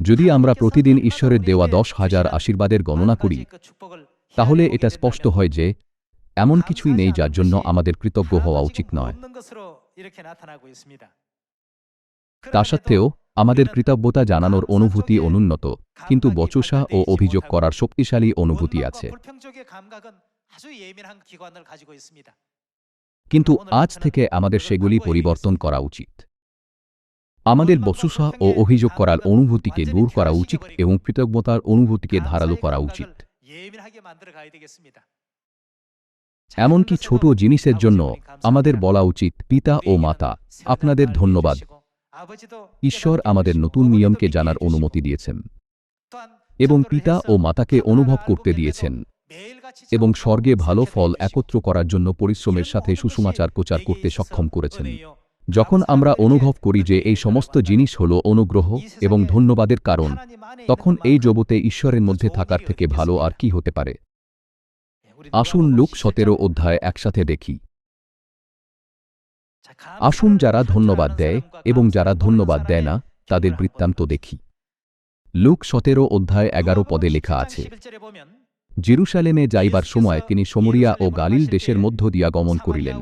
যদি আমরা প্রতিদিন ঈশ্বরের দেওয়া দশ হাজার আশীর্বাদের গণনা করি, তাহলে এটা স্পষ্ট হয় যে এমন কিছুই নেই যার জন্য আমাদের কৃতজ্ঞ হওয়া উচিত নয়। তা সত্ত্বেও আমাদের কৃতজ্ঞতা জানানোর অনুভূতি অনুন্নত, কিন্তু বচসা ও অভিযোগ করার শক্তিশালী অনুভূতি আছে। কিন্তু আজ থেকে আমাদের সেগুলি পরিবর্তন করা উচিত। আমাদের বসুসা ও অভিযোগ করার অনুভূতিকে দূর করা উচিত এবং কৃতজ্ঞতার অনুভূতিকে ধারালো করা উচিত। এমনকি ছোট জিনিসের জন্য আমাদের বলা উচিত, পিতা ও মাতা, আপনাদের ধন্যবাদ। ঈশ্বর আমাদের নতুন নিয়মকে জানার অনুমতি দিয়েছেন এবং পিতা ও মাতাকে অনুভব করতে দিয়েছেন এবং স্বর্গে ভালো ফল একত্র করার জন্য পরিশ্রমের সাথে সুষমাচার প্রচার করতে সক্ষম করেছেন। যখন আমরা অনুভব করি যে এই সমস্ত জিনিস হল অনুগ্রহ এবং ধন্যবাদের কারণ, তখন এই জগতে ঈশ্বরের মধ্যে থাকার থেকে ভালো আর কি হতে পারে? আসুন লুক সতেরো অধ্যায় একসাথে দেখি। আসুন যারা ধন্যবাদ দেয় এবং যারা ধন্যবাদ দেয় না, তাদের বৃত্তান্ত দেখি। লুক সতেরো অধ্যায় এগারো পদে লেখা আছে, জেরুসালেমে যাইবার সময় তিনি সমরিয়া ও গালিল দেশের মধ্য দিয়া গমন করিলেন।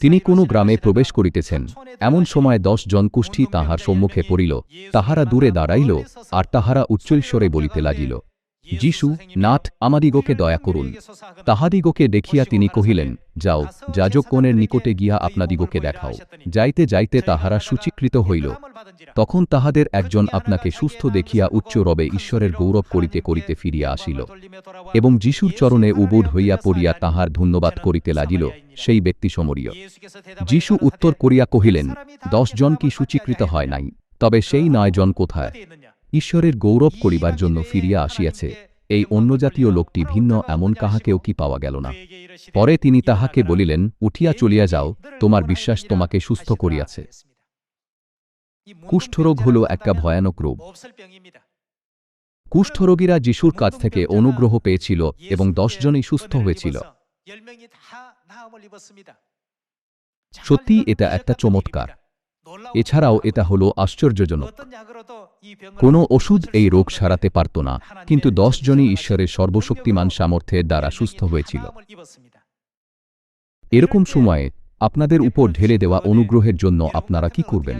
তিনি কোন গ্রামে প্রবেশ করিতেছেন। এমন সময় দশ জন কুষ্ঠী তাহার সম্মুখে পড়িল, তাহারা দূরে দাঁড়াইল, আর তাহারা উচ্চৈশ্বরে বলিতে লাগিল যিশু, নাথ আমাদিগকে দয়া করুন। তাহাদিগকে দেখিয়া তিনি কহিলেন, যাও, যাজকগণের নিকটে গিয়া আপনাদিগকে দেখাও। যাইতে যাইতে তাহারা সূচীকৃত হইল। তখন তাহাদের একজন আপনাকে সুস্থ দেখিয়া উচ্চ রবে ঈশ্বরের গৌরব করিতে করিতে ফিরিয়া আসিল। এবং যিশুর চরণে উবুড হইয়া পড়িয়া তাহার ধন্যবাদ করিতে লাগিল, সেই ব্যক্তি সমরীয়। যিশু উত্তর করিয়া কহিলেন, দশজন কি সূচীকৃত হয় নাই? তবে সেই নয় জন কোথায়? ঈশ্বরের গৌরব করিবার জন্য ফিরিয়া আসিয়াছে। এই অন্যজাতীয় লোকটি ভিন্ন, এমন কাহাকেও কি পাওয়া গেল না। পরে তিনি তাহাকে বলিলেন, উঠিয়া চলিয়া যাও, তোমার বিশ্বাস তোমাকে সুস্থ করিয়াছে। কুষ্ঠরোগ হল একটা ভয়ানক রোগ। কুষ্ঠরোগীরা যিশুর কাছ থেকে অনুগ্রহ পেয়েছিল এবং দশজনই সুস্থ হয়েছিল। সত্যি এটা একটা চমৎকার। এছাড়াও এটা হল আশ্চর্যজনক। কোনো ওষুধ এই রোগ সারাতে পারত না, কিন্তু দশ জনই ঈশ্বরের সর্বশক্তিমান সামর্থ্যের দ্বারা সুস্থ হয়েছিল। এরকম সময়ে আপনাদের উপর ঢেলে দেওয়া অনুগ্রহের জন্য আপনারা কি করবেন?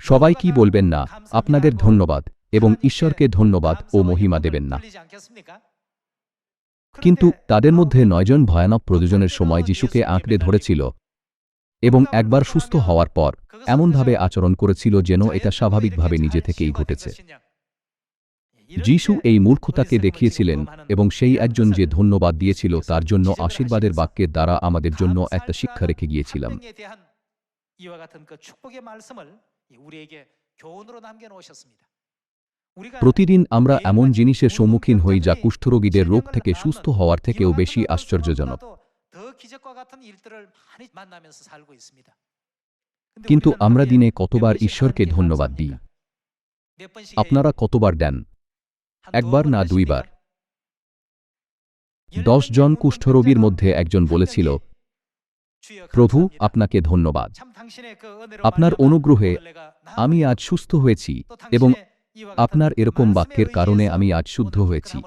সবাই কি বলবেন না, আপনাদের ধন্যবাদ এবং ঈশ্বরকে ধন্যবাদ ও মহিমা দেবেন না কিন্তু তাদের মধ্যে নয়জন ভয়ানক প্রযোজনের সময় যিশুকে আঁকড়ে ধরেছিল এবং একবার সুস্থ হওয়ার পর, এমনভাবে আচরণ করেছিল যেন এটা স্বাভাবিকভাবে নিজে থেকেই ঘটেছে। যিশু এই মূর্খতাকে দেখিয়েছিলেন এবং সেই একজন যে ধন্যবাদ দিয়েছিল তার জন্য আশীর্বাদের বাক্যের দ্বারা আমাদের জন্য একটা শিক্ষা রেখে গিয়েছিলাম। প্রতিদিন আমরা এমন জিনিসের সম্মুখীন হই যা কুষ্ঠরোগীদের রোগ থেকে সুস্থ হওয়ার থেকেও বেশি আশ্চর্যজনক। কিন্তু আমরা দিনে কতবার ঈশ্বরকে ধন্যবাদ দিই। আপনারা কতবার দেন? একবার না দুইবার। দশ জন কুষ্ঠরোগীর মধ্যে একজন বলেছিল প্রভু আপনাকে ধন্যবাদ। আপনার অনুগ্রহে আমি আজ সুস্থ হয়েছি এবং আপনার এরকম বাক্যের কারণে আমি আজ শুদ্ধ হয়েছি।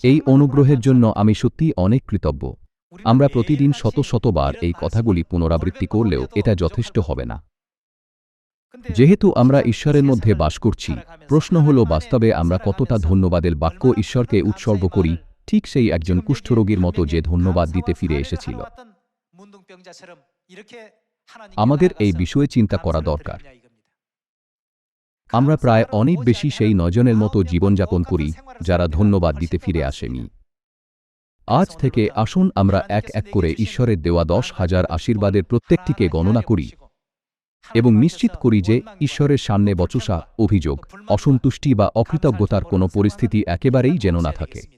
এই অনুগ্রহের জন্য আমি সত্যি অনেক কৃতজ্ঞ আমরা প্রতিদিন শত শতবার এই কথাগুলি পুনরাবৃত্তি করলেও এটা যথেষ্ট হবে না যেহেতু আমরা ঈশ্বরের মধ্যে বাস করছি প্রশ্ন হল বাস্তবে আমরা কতটা ধন্যবাদের বাক্য ঈশ্বরকে উৎসর্গ করি ঠিক সেই একজন কুষ্ঠরোগীর মতো যে ধন্যবাদ দিতে ফিরে এসেছিল আমাদের এই বিষয়ে চিন্তা করা দরকার আমরা প্রায় অনেক বেশি সেই নজনের মতো জীবনযাপন করি যারা ধন্যবাদ দিতে ফিরে আসেনি। আজ থেকে আসুন আমরা এক এক করে ঈশ্বরের দেওয়া দশ হাজার আশীর্বাদের প্রত্যেকটিকে গণনা করি এবং নিশ্চিত করি যে ঈশ্বরের সামনে বচসা অভিযোগ অসন্তুষ্টি বা অকৃতজ্ঞতার কোনো পরিস্থিতি একেবারেই যেন না থাকে।